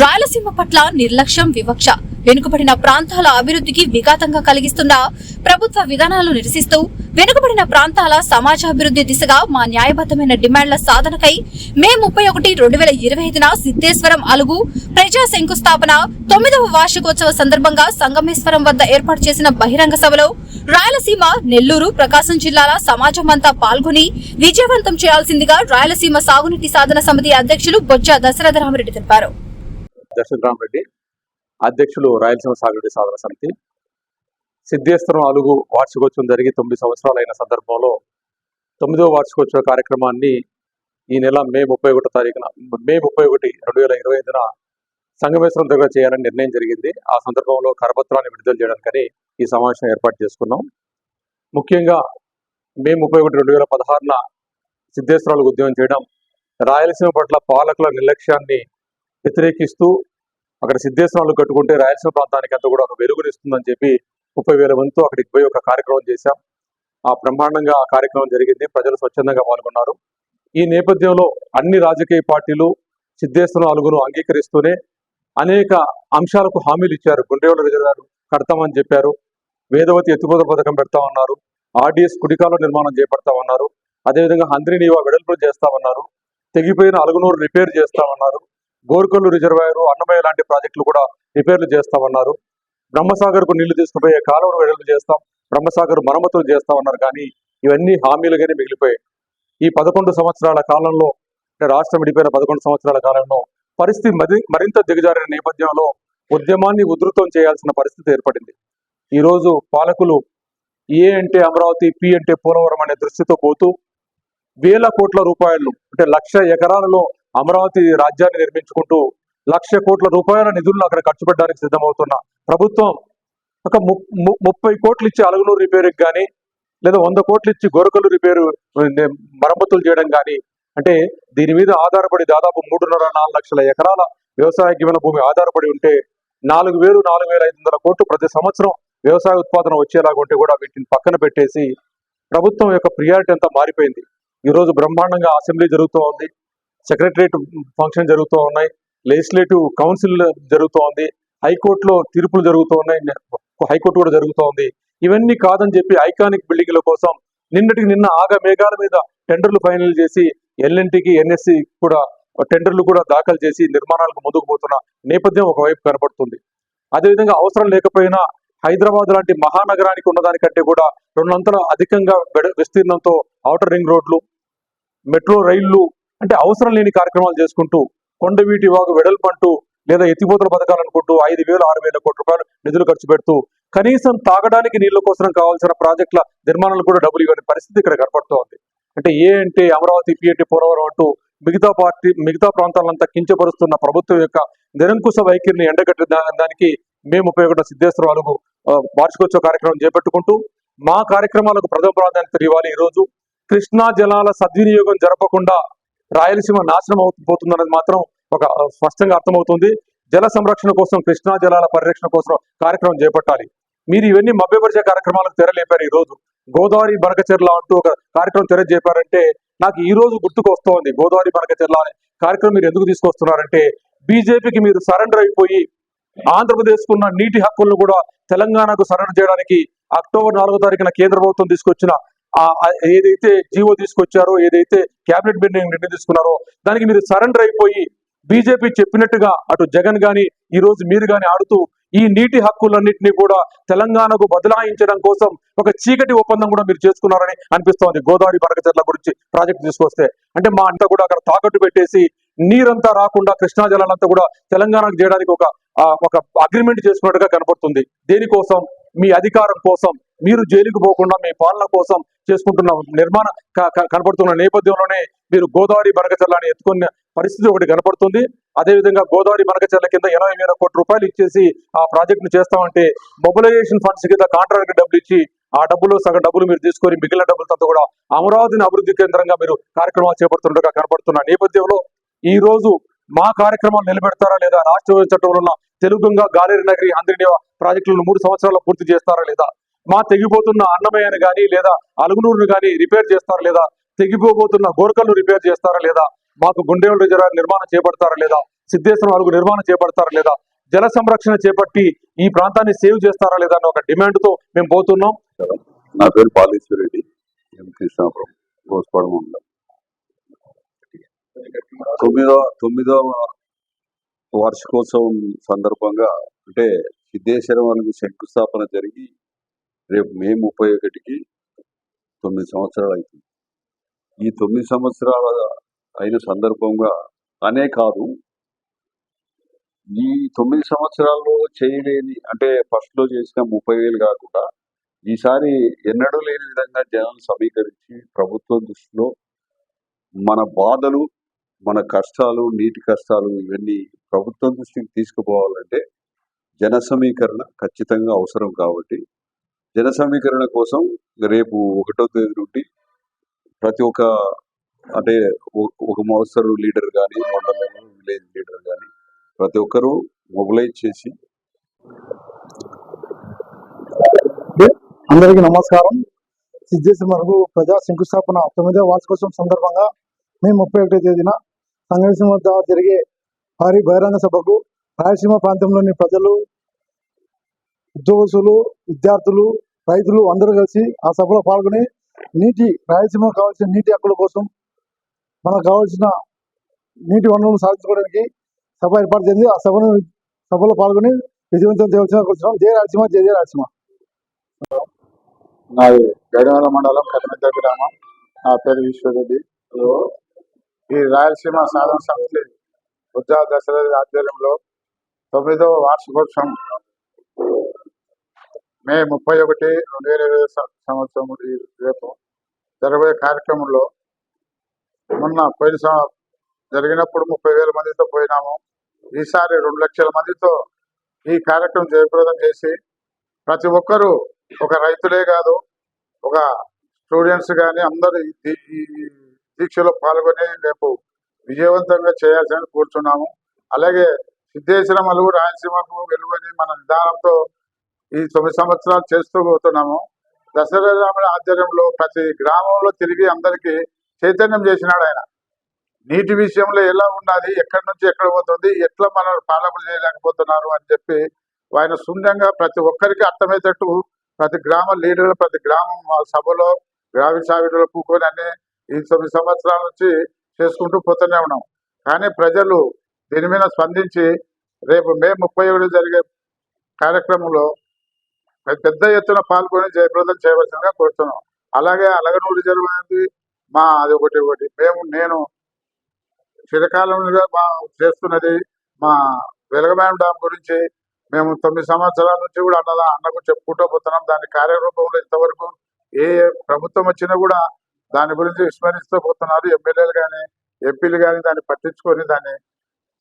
రాయలసీమ పట్ల నిర్లక్ష్యం వివక్ష. వెనుకబడిన ప్రాంతాల అభివృద్ధికి విఘాతంగా కలిగిస్తున్న ప్రభుత్వ విధానాలు నిరసిస్తూ వెనుకబడిన ప్రాంతాల సమాజాభివృద్ధి దిశగా మా న్యాయబద్దమైన డిమాండ్ల సాధనకై మే ముప్పై ఒకటి రెండు వేల ఇరవై ఐదున సిద్దేశ్వరం అలుగు ప్రజా శంకుస్థాపన తొమ్మిదవ వార్షికోత్సవ సందర్భంగా సంగమేశ్వరం వద్ద ఏర్పాటు చేసిన బహిరంగ సభలో రాయలసీమ నెల్లూరు ప్రకాశం జిల్లాల సమాజం అంతా పాల్గొని విజయవంతం చేయాల్సిందిగా రాయలసీమ సాగునీటి సాధన సమితి అధ్యక్షులు బొజ్జ దశరథరామరెడ్డి తెలిపారు. రెడ్డి అధ్యక్షులు రాయలసీమ సాగునీటి సాధన సమితి. సిద్ధేశ్వరం అలుగు వార్షికోత్సవం జరిగి తొమ్మిది సంవత్సరాలు అయిన సందర్భంలో తొమ్మిదవ వార్షికోత్సవ కార్యక్రమాన్ని ఈ నెల మే ముప్పై ఒకటో తారీఖున మే ముప్పై ఒకటి రెండు వేల ఇరవై ఐదున సంగమేశ్వరం దగ్గర చేయాలని నిర్ణయం జరిగింది. ఆ సందర్భంలో కరపత్రాన్ని విడుదల చేయడానికని ఈ సమావేశం ఏర్పాటు చేసుకున్నాం. ముఖ్యంగా మే ముప్పై ఒకటి రెండు వేల పదహారున సిద్ధేశ్వరాలకు ఉద్యమం చేయడం రాయలసీమ పట్ల పాలకుల నిర్లక్ష్యాన్ని వ్యతిరేకిస్తూ అక్కడ సిద్ధేశ్వరాలు కట్టుకుంటే రాయలసీమ ప్రాంతానికి అంతా కూడా ఒక వెలుగునిస్తుందని చెప్పి ముప్పై వేల మందితో అక్కడికి పోయి ఒక కార్యక్రమం చేశాం. ఆ బ్రహ్మాండంగా ఆ కార్యక్రమం జరిగింది. ప్రజలు స్వచ్ఛందంగా పాల్గొన్నారు. ఈ నేపథ్యంలో అన్ని రాజకీయ పార్టీలు సిద్ధేశ్వరం అలుగును అంగీకరిస్తూనే అనేక అంశాలకు హామీలు ఇచ్చారు. గుండెవాడ రిజర్వాయర్ కడతామని చెప్పారు. వేదవతి ఎత్తిపోతల పథకం పెడతామన్నారు. ఆర్డీఎస్ కుడికాల నిర్మాణం చేపడతామన్నారు. అదేవిధంగా హంద్రి నీవా వెడల్పులు చేస్తామన్నారు. తెగిపోయిన అలుగునూరు రిపేర్ చేస్తామన్నారు. గోరుకొల్లు రిజర్వాయర్ అన్నమయ్య లాంటి ప్రాజెక్టులు కూడా రిపేర్లు చేస్తామన్నారు. బ్రహ్మసాగర్కు నీళ్ళు తీసుకుపోయే కాలువను వెడల్పు చేస్తాం. బ్రహ్మసాగర్ మరమ్మతులు చేస్తామన్నారు. కానీ ఇవన్నీ హామీలుగానే మిగిలిపోయాయి. ఈ పదకొండు సంవత్సరాల కాలంలో రాష్ట్రం విడిపోయిన పదకొండు సంవత్సరాల కాలంలో పరిస్థితి మరింత దిగజారిన నేపథ్యంలో ఉద్యమాన్ని ఉధృతం చేయాల్సిన పరిస్థితి ఏర్పడింది. ఈరోజు పాలకులు ఏ అంటే అమరావతి పి అంటే పోలవరం అనే దృష్టితో పోతూ వేల కోట్ల రూపాయలు అంటే లక్ష ఎకరాలలో అమరావతి రాజ్యాన్ని నిర్మించుకుంటూ లక్ష కోట్ల రూపాయల నిధులను అక్కడ ఖర్చు పెట్టడానికి సిద్ధమవుతున్న ప్రభుత్వం ఒక ము- ముప్పై కోట్లు ఇచ్చి అలగనూరు రిపేర్కి కానీ లేదా వంద కోట్లు ఇచ్చి గొరకలు రిపేరు మరమ్మతులు చేయడం కానీ అంటే దీని మీద ఆధారపడి దాదాపు మూడున్నర నాలుగు లక్షల ఎకరాల వ్యవసాయ వ్యవసాయకమైన భూమి ఆధారపడి ఉంటే నాలుగు వేలు నాలుగు వేల ఐదు వందల కోట్లు ప్రతి సంవత్సరం వ్యవసాయ ఉత్పాదన వచ్చేలాగా ఉంటే కూడా వీటిని పక్కన పెట్టేసి ప్రభుత్వం యొక్క ప్రియారిటీ అంతా మారిపోయింది. ఈ రోజు బ్రహ్మాండంగా అసెంబ్లీ జరుగుతూ ఉంది. సెక్రటరేట్ ఫంక్షన్ జరుగుతూ ఉన్నాయి. లెజిస్లేటివ్ కౌన్సిల్ జరుగుతూ ఉంది. హైకోర్టులో తీర్పులు జరుగుతూ ఉన్నాయి. హైకోర్టు కూడా జరుగుతూ ఉంది. ఇవన్నీ కాదని చెప్పి ఐకానిక్ బిల్డింగ్ల కోసం నిన్నటికి నిన్న ఆగ మేఘాల మీద టెండర్లు ఫైనల్ చేసి ఎల్ఎన్టీకి ఎన్ఎస్సి కూడా టెండర్లు కూడా దాఖలు చేసి నిర్మాణాలకు ముందుకు పోతున్న నేపథ్యం ఒకవైపు కనబడుతుంది అదేవిధంగా అవసరం లేకపోయినా హైదరాబాద్ లాంటి మహానగరానికి ఉన్నదానికంటే కూడా రెండంతల అధికంగా విస్తీర్ణంతో ఔటర్ రింగ్ రోడ్లు మెట్రో రైళ్ళు అంటే అవసరం లేని కార్యక్రమాలు చేసుకుంటూ కొండవీటి వాగు వెడల్పంటూ లేదా ఎత్తిపోతల పథకాలు అనుకుంటూ ఐదు వేలు ఆరు వేల కోట్ల రూపాయలు నిధులు ఖర్చు పెడుతూ కనీసం తాగడానికి నీళ్ళ కోసం కావాల్సిన ప్రాజెక్టుల నిర్మాణాలు కూడా డబ్బులు ఇవ్వని పరిస్థితి ఇక్కడ కనపడుతోంది. అంటే ఏ అంటే అమరావతి పి పోలవరం అంటూ మిగతా పార్టీ మిగతా ప్రాంతాలంతా కించపరుస్తున్న ప్రభుత్వం యొక్క నిరంకుశ వైఖరిని ఎండగట్టిన దా- దానికి మేము ముప్పై సిద్ధేశ్వర వార్షికోత్సవ కార్యక్రమం చేపట్టుకుంటూ మా కార్యక్రమాలకు ప్రథమ ప్రాధాన్యత ఇవ్వాలి ఈ రోజు కృష్ణా జలాల సద్వినియోగం జరపకుండా రాయలసీమ నాశనం అవుతుందన్నది మాత్రం ఒక స్పష్టంగా అర్థమవుతుంది. జల సంరక్షణ కోసం కృష్ణా జలాల పరిరక్షణ కోసం కార్యక్రమం చేపట్టాలి. మీరు ఇవన్నీ మభ్యపరిచే కార్యక్రమాలకు తెరలేపారు ఈ రోజు గోదావరి బనకచెర్ల అంటూ ఒక కార్యక్రమం తెర చేపారంటే నాకు ఈ రోజు గుర్తుకు వస్తోంది. గోదావరి బనకచెర్ల అనే కార్యక్రమం మీరు ఎందుకు తీసుకొస్తున్నారంటే బీజేపీకి మీరు సరెండర్ అయిపోయి ఆంధ్రప్రదేశ్ ఉన్న నీటి హక్కులను కూడా తెలంగాణకు సరెండర్ చేయడానికి అక్టోబర్ నాలుగో తారీఖున కేంద్ర ప్రభుత్వం తీసుకొచ్చిన ఏదైతే జీవో తీసుకొచ్చారో ఏదైతే క్యాబినెట్ బిల్డింగ్ నిర్ణయం తీసుకున్నారో దానికి మీరు సరెండర్ అయిపోయి బీజేపీ చెప్పినట్టుగా అటు జగన్ గాని ఈ రోజు మీరు గాని ఆడుతూ ఈ నీటి హక్కులన్నింటినీ కూడా తెలంగాణకు బదలాయించడం కోసం ఒక చీకటి ఒప్పందం కూడా మీరు చేసుకున్నారని అనిపిస్తోంది గోదావరి బరకచెర్ల గురించి ప్రాజెక్ట్ తీసుకొస్తే. అంటే మా అంతా కూడా అక్కడ తాకట్టు పెట్టేసి నీరంతా రాకుండా కృష్ణా జలాలంతా కూడా తెలంగాణకు చేయడానికి ఒక ఒక అగ్రిమెంట్ చేసుకున్నట్టుగా కనపడుతుంది. దేనికోసం? మీ అధికారం కోసం మీరు జైలుకు పోకుండా మీ పాలన కోసం చేసుకుంటున్న నిర్మాణ కనపడుతున్న నేపథ్యంలోనే మీరు గోదావరి బనకచర్లని ఎత్తుకున్న పరిస్థితి ఒకటి కనపడుతుంది. అదేవిధంగా గోదావరి బనకచర్ల కింద ఎనభై వేల కోట్ల రూపాయలు ఇచ్చేసి ఆ ప్రాజెక్ట్ను చేస్తామంటే మొబిలైజేషన్ ఫండ్స్ కింద కాంట్రాక్ట్ డబ్బులు ఇచ్చి ఆ డబ్బులు సగం డబ్బులు మీరు తీసుకొని మిగిలిన డబ్బులతో కూడా అమరావతిని అభివృద్ధి కేంద్రంగా మీరు కార్యక్రమాలు చేపడుతుండగా కనపడుతున్న నేపథ్యంలో ఈ రోజు మా కార్యక్రమాలు నిలబెడతారా లేదా రాష్ట్ర చట్టంలో ఉన్న తెలుగుగా గాలేరు నగరి అందరినీ ప్రాజెక్టులను మూడు సంవత్సరాల్లో పూర్తి చేస్తారా లేదా? మా తెగిపోతున్న అన్నమయ్యను కానీ లేదా అలుగునూరును కానీ రిపేర్ చేస్తారా లేదా? తెగిపోబోతున్న గోరకల్ను రిపేర్ చేస్తారా లేదా? మాకు గుండెల రిజర్వాయర్ నిర్మాణం చేపడతారా లేదా? సిద్ధేశ్వరం అలుగు నిర్మాణం చేపడతారా లేదా? జల సంరక్షణ చేపట్టి ఈ ప్రాంతాన్ని సేవ్ చేస్తారా లేదా అనే ఒక డిమాండ్తో మేము పోతున్నాం. నా పేరు పాలేశ్వరెడ్డి ఎం కృష్ణాపురం గోస్పాడు మండలం. తొమ్మిదో తొమ్మిదో వార్షికోత్సవం సందర్భంగా అంటే సిద్ధేశ్వరం వాళ్ళకి శంకుస్థాపన జరిగి రేపు మే ముప్పై ఒకటికి తొమ్మిది సంవత్సరాలు అవుతుంది ఈ తొమ్మిది సంవత్సరాల అయిన సందర్భంగా అనే కాదు ఈ తొమ్మిది సంవత్సరాల్లో చేయలేని అంటే ఫస్ట్లో చేసిన ముప్పై వేలు కాకుండా ఈసారి ఎన్నడూ లేని విధంగా జనాలు సమీకరించి ప్రభుత్వం దృష్టిలో మన బాధలు మన కష్టాలు నీటి కష్టాలు ఇవన్నీ ప్రభుత్వం దృష్టికి తీసుకుపోవాలంటే జన సమీకరణ ఖచ్చితంగా అవసరం కాబట్టి జన సమీకరణ కోసం రేపు ఒకటో తేదీ నుండి ప్రతి ఒక్క అంటే ఒక మోస్తరు లీడర్ కానీ మండలం విలేజ్ లీడర్ కానీ ప్రతి ఒక్కరూ మొబిలైజ్ చేసి అందరికీ నమస్కారం. సిద్ధేశ్వర మరుగు ప్రజా శంకుస్థాపన తొమ్మిదో వార్షికోత్సవం సందర్భంగా మే ముప్పై ఒకటో తేదీన సంఘర్షణ వద్ద జరిగే భారీ బహిరంగ సభకు రాయలసీమ ప్రాంతంలోని ప్రజలు ఉద్యోగస్తులు విద్యార్థులు రైతులు అందరూ కలిసి ఆ సభలో పాల్గొని నీటి రాయలసీమ కావాల్సిన నీటి హక్కుల కోసం మనకు కావాల్సిన నీటి వనరులను సాధించుకోవడానికి సభ ఏర్పాటు చేసింది ఆ సభను సభలో పాల్గొని విజయవంతం చేయవలసిన కూర్చున్నాం జయ రాయలసీమ జయ జయ రాయలసీమ. నాది గడివాల మండలం కథమిద్ద గ్రామం. నా పేరు ఈశ్వరెడ్డి ఈ రాయలసీమ సాధన సమితి ఉద్యోగ దశరథి ఆధ్వర్యంలో తొమ్మిదవ వార్షికోత్సవం. మే ముప్పై ఒకటి రెండు వేల ఇరవై సంవత్సరం ఈ రేపు జరగబోయే కార్యక్రమంలో మొన్న పోయిన జరిగినప్పుడు ముప్పై వేల మందితో పోయినాము. ఈసారి రెండు లక్షల మందితో ఈ కార్యక్రమం జయప్రదం చేసి ప్రతి ఒక్కరూ ఒక రైతులే కాదు ఒక స్టూడెంట్స్ కానీ అందరూ ఈ ఈ దీక్షలో పాల్గొని రేపు విజయవంతంగా చేయాల్సిన కూర్చున్నాము. అలాగే సిద్ధేశ్వరం రాయలసీమకు వెలువని మన విధానంతో ఈ తొమ్మిది సంవత్సరాలు చేస్తూ పోతున్నాము. దసరా ఆధ్వర్యంలో ప్రతి గ్రామంలో తిరిగి అందరికీ చైతన్యం చేసినాడు ఆయన. నీటి విషయంలో ఎలా ఉన్నది ఎక్కడి నుంచి ఎక్కడ పోతుంది ఎట్లా మనం పాలకులు చేయలేకపోతున్నారు అని చెప్పి ఆయన శూన్యంగా ప్రతి ఒక్కరికి అర్థమయ్యేటట్టు ప్రతి గ్రామ లీడర్లు ప్రతి గ్రామం సభలో గ్రామీణ సావిడలో కూకొని అన్ని ఈ తొమ్మిది సంవత్సరాల నుంచి చేసుకుంటూ పోతూనే ఉన్నాం. కానీ ప్రజలు దీని మీద స్పందించి రేపు మే ముప్పై ఒకటి జరిగే కార్యక్రమంలో పెద్ద ఎత్తున పాల్గొని జయప్రదం చేయవలసిందిగా కోరుతున్నాం. అలాగే అలగనూరు జరిగింది మా అది ఒకటి ఒకటి. మేము నేను చిరకాలంగా మా చేస్తున్నది మా వెలగమేం డామ్ గురించి మేము తొమ్మిది సంవత్సరాల నుంచి కూడా అన్నదా అన్నకు చెప్పుకుంటూ పోతున్నాం. దాని కార్యరూపంలో ఇంతవరకు ఏ ప్రభుత్వం వచ్చినా కూడా దాని గురించి విస్మరిస్తూ పోతున్నారు. ఎమ్మెల్యేలు కానీ ఎంపీలు కానీ దాన్ని పట్టించుకొని దాన్ని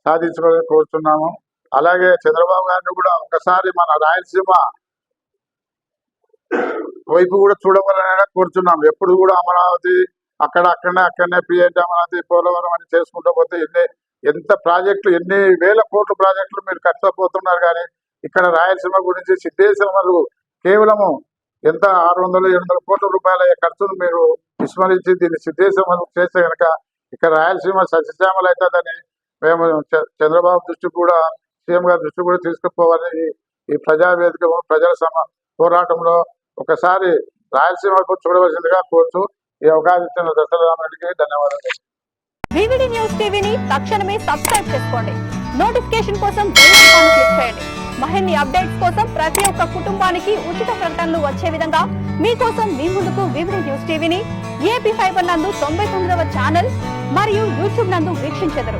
సాధించుకోవాలని కోరుతున్నాము. అలాగే చంద్రబాబు గారిని కూడా ఒకసారి మన రాయలసీమ వైపు కూడా చూడవాలని కోరుతున్నాం ఎప్పుడు కూడా అమరావతి అక్కడ అక్కడనే అక్కడనే పిఎంటి అమరావతి పోలవరం అని చేసుకుంటూ పోతే ఎన్ని ఎంత ప్రాజెక్టులు ఎన్ని వేల కోట్ల ప్రాజెక్టులు మీరు కట్టపోతున్నారు కానీ ఇక్కడ రాయలసీమ గురించి సిద్ధేశ్వరమలు కేవలము ఎంత ఆరు వందలు ఏడు వందల కోట్ల రూపాయల ఖర్చును మీరు విస్మరించి దీన్ని సిద్ధేశ్వరం చేస్తే కనుక ఇక్కడ రాయలసీమ సస్యశ్యామలు అవుతుందని మేము చంద్రబాబు దృష్టి కూడా సీఎం గారి దృష్టి కూడా తీసుకుపోవాలని ఈ- ప్రజావేదిక ప్రజల సమ పోరాటంలో ఒకసారి రాయలసీమకు చూడవలసిందిగా కోరుతూ ఈ అవకాశం ఇచ్చిన దశరామరెడ్డికి ధన్యవాదాలు. వివిడి న్యూస్ టీవీని తక్షణమే సబ్స్క్రైబ్ చేసుకోండి. నోటిఫికేషన్ కోసం బెల్ ఐకాన్ క్లిక్ చేయండి. మరిన్ని అప్డేట్స్ కోసం ప్రతి ఒక్క కుటుంబానికి ఉచిత ప్రకటనలు వచ్చే విధంగా మీకోసం మీ ముందుకు వివిడి న్యూస్ టీవీని ఏపీ ఫైబర్ నందు తొంభై తొమ్మిదవ ఛానల్ మరియు యూట్యూబ్ నందు వీక్షించెదరు.